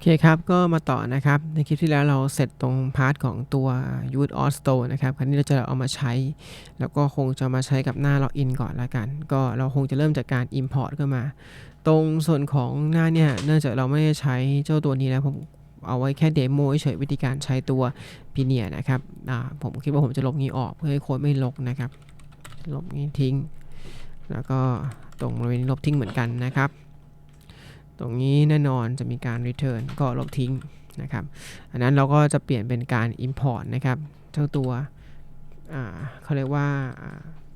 โอเคครับ ก็มาต่อนะครับ ในคลิปที่แล้วเราเสร็จตรงพาร์ทของตัว Youth o s t o r e นะครับ คราวนี้เราจะเอามาใช้ แล้วก็คงจะมาใช้กับหน้าล็อกอินก่อนละกัน ก็เราคงจะเริ่มจากการ Import เข้ามา ตรงส่วนของหน้าเนี่ย เนื่องจากเราไม่ได้ใช้เจ้าตัวนี้แล้ว ผมเอาไว้แค่เดโมเฉยวิธีการใช้ตัว p i n e r นะครับ ผมคิดว่าผมจะลบนี้ออกเพื่อให้โค้ดไม่ลกนะครับ ลบนี้ทิ้ง แล้วก็ตรงบริเวณนี้ลบทิ้งเหมือนกันนะครับ ตรงนี้แน่นอนจะมีการ return ก็ลบทิ้งนะครับ อันนั้นเราก็จะเปลี่ยนเป็นการ import นะครับ เจ้าตัวเขาเรียกว่า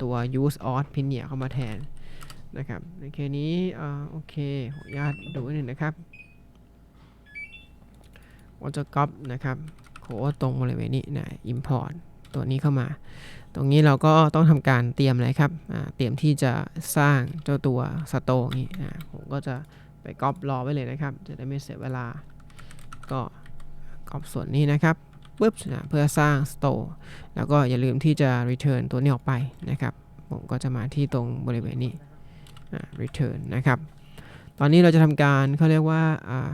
ตัว use auth p i n e r เข้ามาแทนนะครับ ในเคสนี้โอเคขออนุญาตดูนิดหนึ่งนะครับว่าจะ copy นะครับโค้ดตรงบริเวณนี้นะ import ตัวนี้เข้ามา ตรงนี้เราก็ต้องทำการเตรียมอะไรครับ เตรียมที่จะสร้างเจ้าตัว store นี้อ่าผมก็จะ ไปก๊อปรอไว้เลยนะครับ จะได้ไม่เสียเวลา ก็ก๊อปส่วนนี้นะครับปุ๊บนะเพื่อสร้าง store แล้วก็อย่าลืมที่จะ return ตัวนี้ออกไปนะครับ ผมก็จะมาที่ตรงบริเวณนี้ return นะครับ ตอนนี้เราจะทำการเขาเรียกว่าอ่า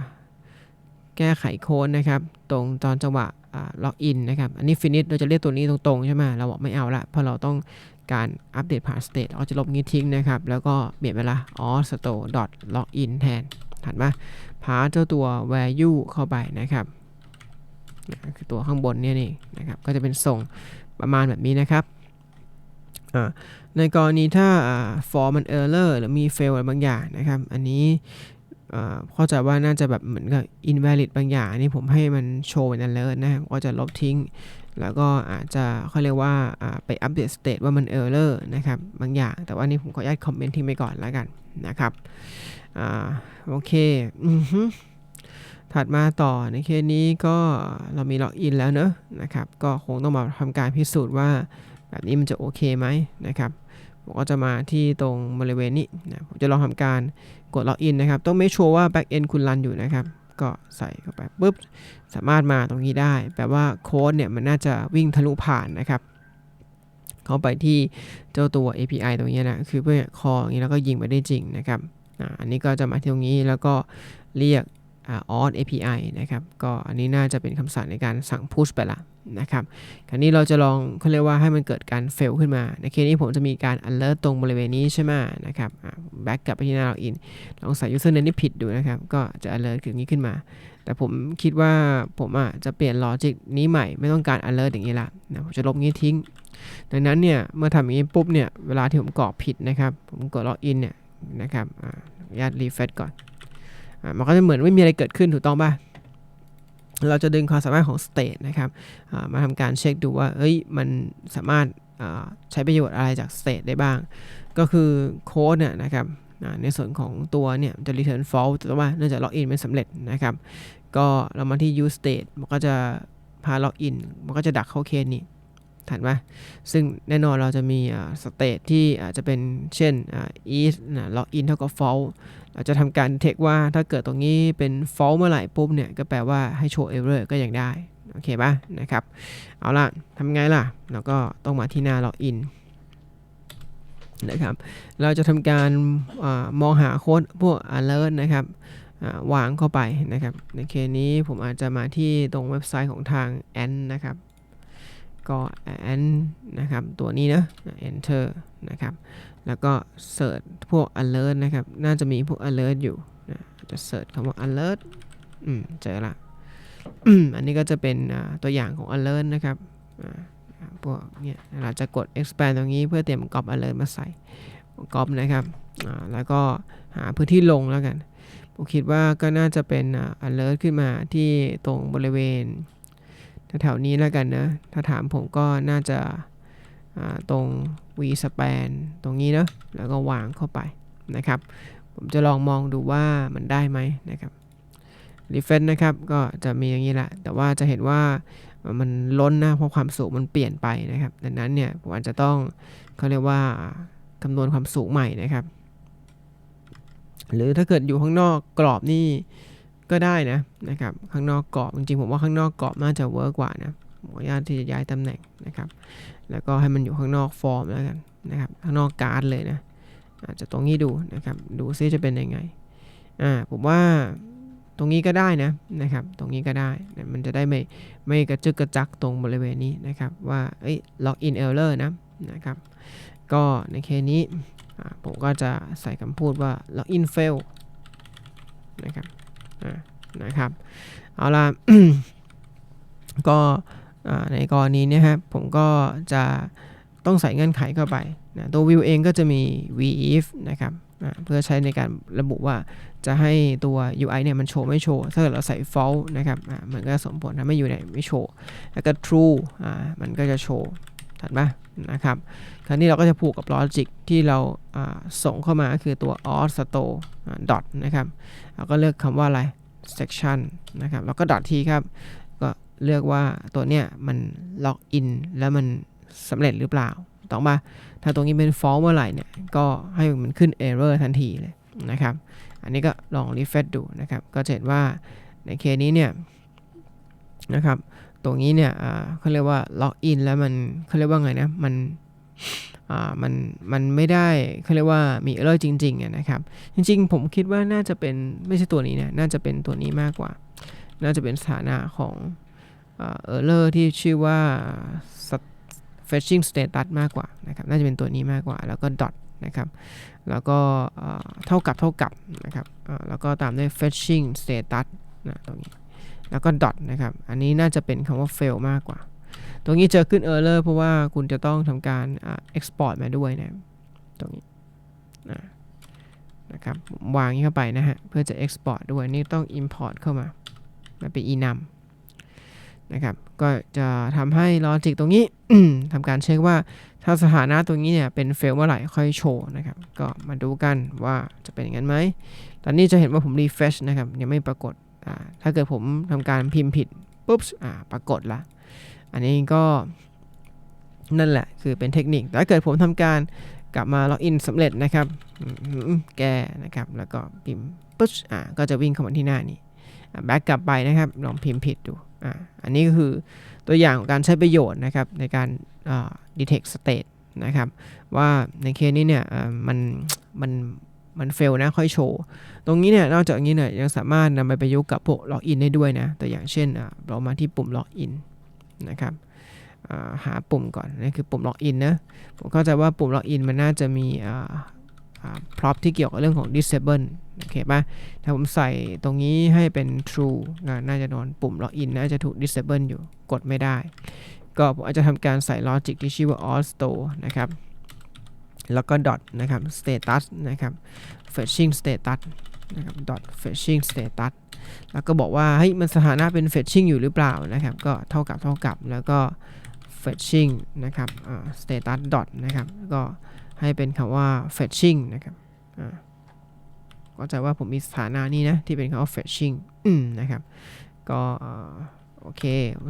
แก้ไขโค้ดนะครับ ตรงตอนจังหวะล็อกอินนะครับ อันนี้ finish เราจะเรียกตัวนี้ตรงๆใช่ไหมเราบอกไม่เอาละเพราะเราต้อง การอัปเดตผ่าน state เราจะลบงี้ทิ้งนะครับ แล้วก็เปลี่ยนเวลา all store dot login แทนถัดมาพาเจ้าตัว value เข้าไปนะครับคือตัวข้างบนเนี่ยนี่นะครับ ก็จะเป็นส่งประมาณแบบนี้นะครับ ในกรณีถ้า for มัน error หรือมี fail อะไรบางอย่างนะครับ อันนี้เข้าใจว่าน่าจะแบบเหมือนกับ invalid บางอย่างนนี้ผมให้มันโชว์เป็น alert นะครับก็จะลบทิ้ง แล้วก็อาจจะเขาเรียกว่าไปอัปเดต state ว่ามัน error นะครับบางอย่าง แต่ว่านี่ผมขออนุญาตคอมเมนต์ทิ้งไปก่อนแล้วกันนะครับโอเคถัดมาต่อในเคสนี้ก็เรามีล็อกอินแล้วเนอะนะครับ ก็คงต้องมาทำการพิสูจน์ว่าแบบนี้มันจะโอเคไหมนะครับผมก็จะมาที่ตรงบริเวณนี้นะผมจะลองทำการกดล็อกอินนะครับ ต้องไม่ชัวร์ว่า back end คุณรันอยู่นะครับ ก็ใส่เข้าไปปุ๊บสามารถมาตรงนี้ได้ แปลว่าโค้ดเนี่ยมันน่าจะวิ่งทะลุผ่านนะครับ เข้าไปที่เจ้าตัว API ตรงนี้นะคือเพื่อคออย่างนี้แล้วก็ยิงไปได้จริงนะครับอันนี้ก็จะมาที่ตรงนี้แล้วก็เรียก o อ t API นะครับ ก็อันนี้น่าจะเป็นคำสั่งในการสั่ง push ไปละ นะครับ คราวนี้เราจะลองเขาเรียกว่าให้มันเกิดการ fail ขึ้นมา ในเคสนี้ผมจะมีการ alert ตรงบริเวณนี้ใช่ไหมนะครับ back กลับไปที่หน้า login ลองใส่ username ที่ผิดดูนะครับ ก็จะ alert อย่างนี้ขึ้นมา แต่ผมคิดว่าผมอะจะเปลี่ยน logic นี้ใหม่ ไม่ต้องการ alert อย่างนี้ละนะผมจะลบงี้ทิ้ง ดังนั้นเนี่ย เมื่อทำอย่างนี้ปุ๊บเนี่ย เวลาที่ผมกรอกผิดนะครับ ผมกด login เนี่ยนะครับอนุญาต refresh ก่อนมันก็จะเหมือนไม่มีอะไรเกิดขึ้นถูกต้องป่ะ เราจะดึงความสามารถของ state นะครับมาทำการเช็คดูว่าเอ้ยมันสามารถใช้ประโยชน์อะไรจาก state ได้บ้าง ก็คือโค้ดเนี่ยนะครับในส่วนของตัวเนี่ยจะ return false แต่ว่าเนื่องจากล็อกอินไม่สำเร็จนะครับ ก็เรามาที่ use state มันก็จะพา login มันก็จะดักเข้าเคสนี้ ถัดมาซึ่งแน่นอนเราจะมีสเตตที่อาจจะเป็นเช่น is login เท่ากับ false เราจะทำการเทคว่าถ้าเกิดตรงนี้เป็น false เมื่อไหร่ปุ๊บเนี่ย ก็แปลว่าให้โชว์ error ก็ยังได้ โอเคป่ะนะครับ เอาล่ะทำไงล่ะ เราก็ต้องมาที่หน้า login นะครับ เราจะทำการอมองหาโค้ดพวก alert นะครับวางเข้าไปนะครับ ในเคสนี้ผมอาจจะมาที่ตรงเว็บไซต์ของทาง a n นะครับ ก็ a n นะครับ ตัวนี้นะ enter นะครับ แล้วก็เสิร์ชพวก alert นะครับ น่าจะมีพวก alert อยู่นะจะเสิร์ชคำว่า alert อืม เจอละอันนี้ก็จะเป็นตัวอย่างของ alert นะครับพวกเนี่ยเราจะกด expand ตรงนี้เพื่อเตรียม copy alert มาใส่ copy นะครับ แล้วก็หาพื้นที่ลงแล้วกัน ผมคิดว่าก็น่าจะเป็น alert ขึ้นมาที่ตรงบริเวณ แถวๆนี้แล้วกันนะ ถ้าถามผมก็น่าจะตรง v span ตรงนี้เนาะแล้วก็วางเข้าไปนะครับ ผมจะลองมองดูว่ามันได้ไหมนะครับ refresh นะครับก็จะมีอย่างนี้แหละ แต่ว่าจะเห็นว่ามันล้นนะเพราะความสูงมันเปลี่ยนไปนะครับ ดังนั้นเนี่ยผมอาจจะต้องเขาเรียกว่าคำนวณความสูงใหม่นะครับ หรือถ้าเกิดอยู่ข้างนอกกรอบนี่ ก็ได้นะนะครับข้างนอกกรอบจริงๆผมว่าข้างนอกกรอบน่าจะเวิร์กกว่านะขออนุญาตที่จะย้ายตำแหน่งนะครับ แล้วก็ให้มันอยู่ข้างนอกฟอร์มแล้วกันนะครับข้างนอกการ์ดเลยนะอาจจะตรงนี้ดูนะครับดูซิจะเป็นยังไงอ่าผมว่าตรงนี้ก็ได้นะนะครับ ตรงนี้ก็ได้นะมันจะได้ไม่ไม่กระจึกกระจักตรงบริเวณนี้นะครับว่าเอ้ย login error นะนะครับ ก็ในเคสนี้ผมก็จะใส่คำพูดว่า login fail นะครับ นะครับ เอาละก็ในกรณีนี้ครับผมก็จะต้องใส่เงื่อนไขเข้าไปนะตัว view เองก็จะมี v-if นะครับเพื่อใช้ในการระบุว่าจะให้ตัว UI เนี่ยมันโชว์ไม่โชว์ ถ้าเกิดเราใส่ false นะครับมันก็สมผลทำให้ UI ไม่โชว์ แล้วก็ true มันก็จะโชว์ ถัดมานะครับ คราวนี้เราก็จะผูกกับ logic ที่เราส่งเข้ามาคือตัว auth store dot นะครับเราก็เลือกคำว่าอะไร section นะครับแล้วก็ dot ทีครับ ก็เลือกว่าตัวเนี้ยมัน log in แล้วมันสำเร็จหรือเปล่าต้องมาถ้าตรงนี้เป็น false เมื่อไหร่เนี่ย ก็ให้มันขึ้น error ทันทีเลยนะครับ อันนี้ก็ลอง refresh ดูนะครับ ก็จะเห็นว่าในเคสนี้เนี่ยนะครับ ตรงนี้เนี่ยเขาเรียกว่า log in แล้วมันเขาเรียกว่าไงนะมันมันมันไม่ได้เขาเรียกว่ามี error จริงๆนะครับ จริงๆ ผมคิดว่าน่าจะเป็นไม่ใช่ตัวนี้นะน่าจะเป็นตัวนี้มากกว่า น่าจะเป็นสถานะของ error ที่ชื่อว่า fetching status มากกว่านะครับ น่าจะเป็นตัวนี้มากกว่า แล้วก็ dot นะครับ แล้วก็เท่ากับเท่ากับนะครับแล้วก็ตามด้วย fetching status นะตรงนี้ แล้วก็ dot นะครับ อันนี้น่าจะเป็นคำว่า fail มากกว่า ตรงนี้เจอขึ้น error เพราะว่าคุณจะต้องทำการ export มาด้วยนะ ตรงนี้นะครับ วางนี้เข้าไปนะฮะ เพื่อจะ export ด้วย นี่ต้อง import เข้ามา มาเป็น enum นะครับ ก็จะทำให้ลอจิกตรงนี้ ทำการเช็คว่าถ้าสถานะตรงนี้เนี่ยเป็นเฟลเมื่อไหร่ค่อยโชว์นะครับ ก็มาดูกันว่าจะเป็นอย่างนั้นไหมตอนนี้จะเห็นว่าผมรีเฟชนะครับ ยังไม่ปรากฏ ถ้าเกิดผมทำการพิมพ์ผิดปุ๊บปรากฏละอันนี้ก็นั่นแหละคือเป็นเทคนิค ถ้าเกิดผมทำการกลับมาล็อกอินสำเร็จนะครับ แก้นะครับ แล้วก็พิมพ์ปุ๊บอ่าก็จะวิ่งเข้ามาที่หน้านี้แบ็กกลับไปนะครับ ลองพิมพ์ผิดดูอ่าอันนี้ก็คือตัวอย่างของการใช้ประโยชน์นะครับ ในการ detect state นะครับ ว่าในเคสนี้เนี่ยมันมัน มันเฟลนะค่อยโชว์ ตรงนี้เนี่ยนอกจากนี้เนี่ยยังสามารถนำไปประยุกต์กับพวกล็อกอินได้ด้วยนะตัวอย่างเช่นเรามาที่ปุ่มล็อกอินนะครับหาปุ่มก่อนนี่คือปุ่มล็อกอินนะผมเข้าใจว่าปุ่มล็อกอินมันน่าจะมีพร็อพที่เกี่ยวกับเรื่องของ disable โอเคป่ะถ้าผมใส่ตรงนี้ให้เป็น true น่าจะนอนปุ่ม login น่าจะถูก disable อยู่กดไม่ได้ ก็ผมอาจจะทำการใส่ logic ที่ชื่อว่า auth store นะครับ แล้วก็ dot นะครับ status นะครับ fetching status นะครับ dot fetching status แล้วก็บอกว่าเฮ้ยมันสถานะเป็น fetching อยู่หรือเปล่านะครับ ก็เท่ากับเท่ากับแล้วก็ fetching นะครับ status dot นะครับ ก็ให้เป็นคำว่า fetching นะครับก็จะว่าผมมีสถานะนี้นะ ที่เป็นคำว่า fetching นะครับ ก็โอเค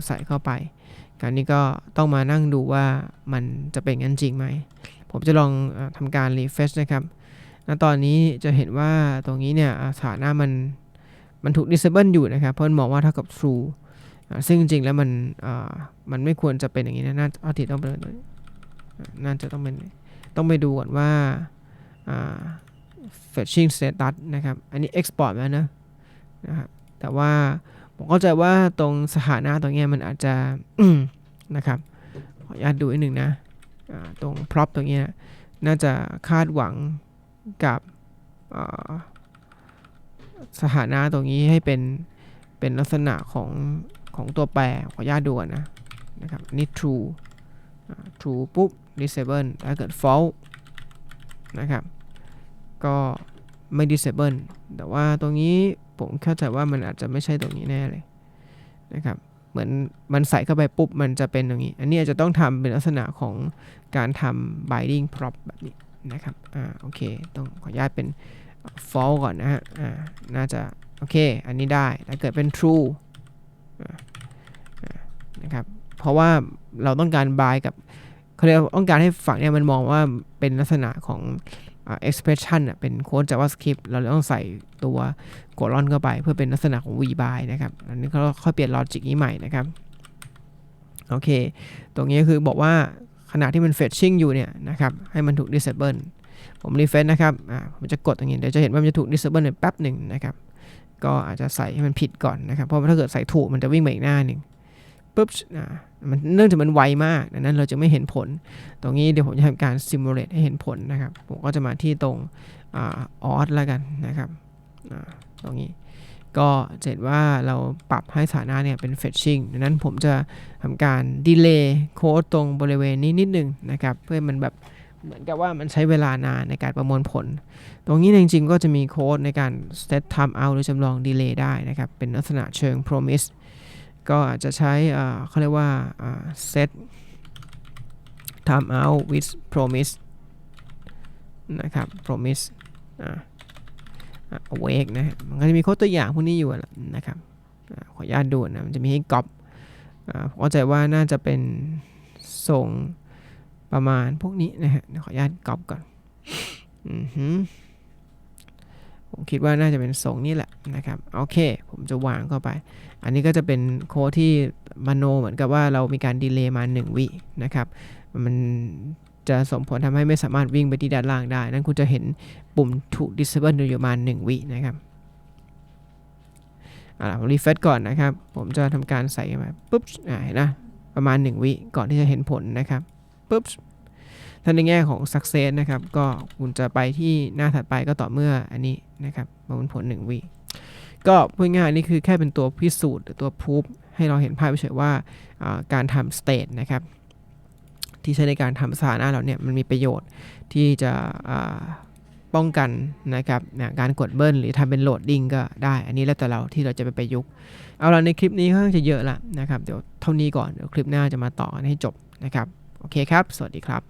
ใส่เข้าไปการนี้ก็ต้องมานั่งดูว่ามันจะเป็นงั้นจริงไหม ผมจะลองอทำการ refresh นะครับณตอนนี้จะเห็นว่าตรงนี้เนี่ยสถานะมันมันถูก disable อยู่นะครับ เพราะมันมองว่าเท่ากับ true ซึ่งจริงๆแล้วมันมันไม่ควรจะเป็นอย่างนี้นะน่าอาทิต้องเป็นน่าจะต้องเป็นต้องไปดูก่อนว่า fetching status นะครับ อันนี้ export แล้วนะนะครับแต่ว่าผมเข้าใจว่าตรงสถานะตรงนี้มันอาจจะนะครับขออนุญาตดูอีกหนึ่งนะ ตรง prop ตรงนี้น่าจะคาดหวังกับสถานะตรงนี้ให้เป็น เป็นลักษณะของของตัวแปรขออนุญาตดูนะนะครับนี่ true true ปุ๊บ disable ถ้าเกิด false นะครับ ก็ไม่ disable แต่ว่าตรงนี้ผมเข้าใจว่ามันอาจจะไม่ใช่ตรงนี้แน่เลยนะครับ เหมือนมันใส่เข้าไปปุ๊บมันจะเป็นตรงนี้ อันนี้อาจจะต้องทำเป็นลักษณะของการทำ binding prop แบบนี้นะครับ อ่า โอเค ต้องขออนุญาตเป็น false ก่อนนะฮะ อ่า น่าจะ โอเค อันนี้ได้ ถ้าเกิดเป็น true นะครับ เพราะว่าเราต้องการ bind กับเขาเรียกต้องการให้ฝั่งเนี่ยมันมองว่าเป็นลักษณะของ expression เป็นโค้ด JavaScript เราต้องใส่ตัวโกลอนเข้าไป เพื่อเป็นลักษณะของ VBY นะครับอันนี้เขาค่อยเปลี่ยนลอจิกนี้ใหม่นะครับ โอเค ตรงนี้คือบอกว่าขณะที่มัน fetching อยู่เนี่ยนะครับ ให้มันถูก disable ผม refresh นะครับอ่าผมจะกดตรงนี้ เดี๋ยวจะเห็นว่ามันจะถูก disable ในแป๊บหนึ่งนะครับ ก็อาจจะใส่ให้มันผิดก่อนนะครับ เพราะถ้าเกิดใส่ถูกมันจะวิ่งไปอีกหน้าหนึ่ง ปุ๊บอ่ามันเนื่องจากมันไวมากดังนั้นเราจะไม่เห็นผล ตรงนี้เดี๋ยวผมจะทำการ simulate ให้เห็นผลนะครับ ผมก็จะมาที่ตรงออสแล้วกันนะครับตรงนี้ก็จะเห็นว่าเราปรับให้สถานะเนี่ยเป็น fetching ดังนั้นผมจะทำการ delay โค้ดตรงบริเวณนี้นิดนึงนะครับ เพื่อมันแบบเหมือนกับว่ามันใช้เวลานานในการประมวลผล ตรงนี้จริงๆก็จะมีโค้ดในการ set time out หรือจำลอง delay ได้นะครับ เป็นลักษณะเชิง promise ก็อาจจะใช้เขาเรียกว่า set time out with promise นะครับ promise awake นะฮะมันก็จะมีโค้ดตัวอย่างพวกนี้อยู่นะครับอขออนุญาตดูนะมันจะมีให้ก๊อปผมเข้าใจว่าน่าจะเป็นส่งประมาณพวกนี้นะฮะขออนุญาตก๊อปก่อน อือหือ ผมคิดว่าน่าจะเป็นส่งนี่แหละนะครับโอเค ผมจะวางเข้าไป อันนี้ก็จะเป็นโค้ดที่มโนเหมือนกับว่าเรามีการดีเลย์มา 1 วินะครับ มันจะส่งผลทำให้ไม่สามารถวิ่งไปที่ด้านล่างได้ นั่นคุณจะเห็นปุ่มถูก disable อยู่ประมาณ1วินะครับเอาล่ะผมรีเฟซก่อนนะครับ ผมจะทำการใส่มาปุ๊บอ่าเห็นนะประมาณ 1 วิก่อนที่จะเห็นผลนะครับปุ๊บ ถ้าในแง่ของ success นะครับ ก็คุณจะไปที่หน้าถัดไปก็ต่อเมื่ออันนี้นะครับประมวลผล1วิก็พูดง่ายนี่คือแค่เป็นตัวพิสูจน์หรือตัวพูฟให้เราเห็นภาพเฉยว่าการทำ state นะครับที่ใช้ในการทำสถานะเราเนี่ยมันมีประโยชน์ที่จะป้องกันนะครับนะการกดเบิ้ลหรือทำเป็นโหลดดิ้งก็ได้ อันนี้แล้วแต่เราที่เราจะไปประยุกต์ เอาละในคลิปนี้ค่อนข้างจะเยอะละนะครับ เดี๋ยวเท่านี้ก่อน เดี๋ยวคลิปหน้าจะมาต่อให้จบนะครับ โอเคครับ สวัสดีครับ